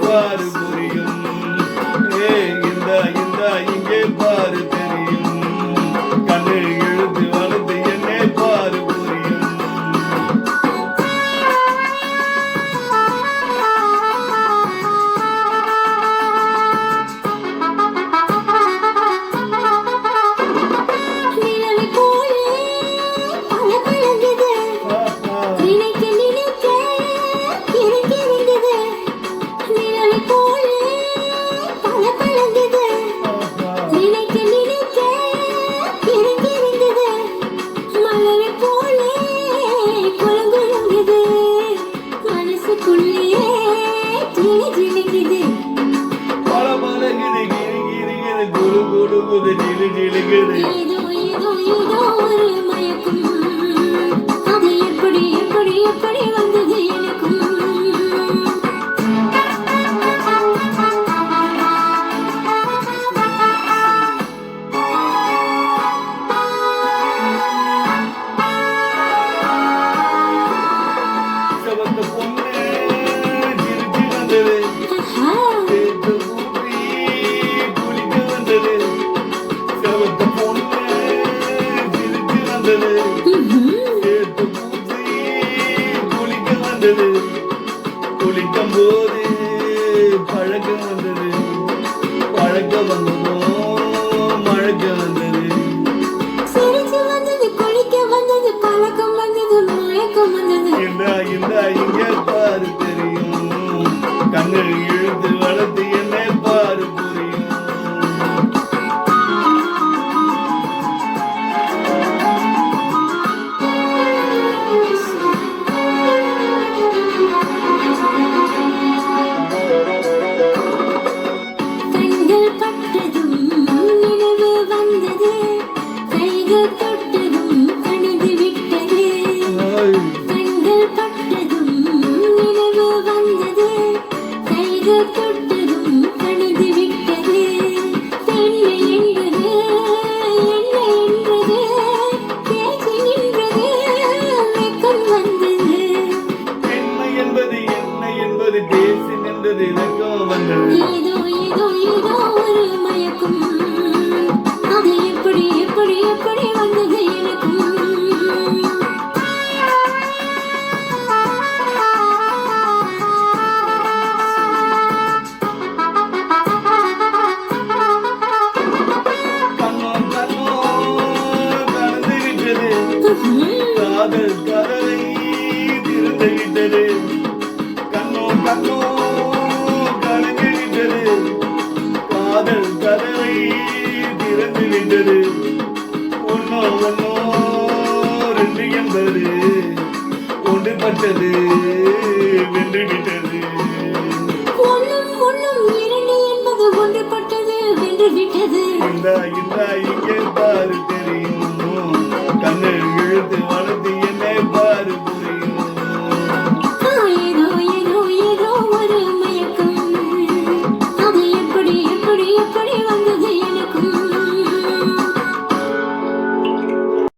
What. கிணி கிணி கிணி பழமலகிரி கிணி கிணி கிணி குடு குடு எப்படி எப்படி எப்படி வந்தது. சேர்த்து ஊத்தி குளிக்க வந்தது. சிவந்த பொண்ணு சிரிச்சு வந்தது. சேர்த்து ஊத்தி குளிக்க வந்தது. குளிக்கும் போது பழக்கம் வந்தது. பழக்க வந்ததும் மழக்க வந்தது. சிரிச்சு வந்தது குளிக்க வந்தது பழக்கம் வந்தது மயக்கம் வந்தது. இந்த இந்த இங்க பாரு. 那日 என்பது பேசி நின்றது இலக்கம் வந்தது. காதல் கதவை திறந்து விட்டது. கண்ணோ விட்டது. காதல் கதவை திறந்து விட்டது. ஒன்னோ ஒன்னோ ரெண்டு என்பது ஒன்றுபட்டது. வென்று விட்டது. ஒன்றுபட்டது. வென்று விட்டது. இந்த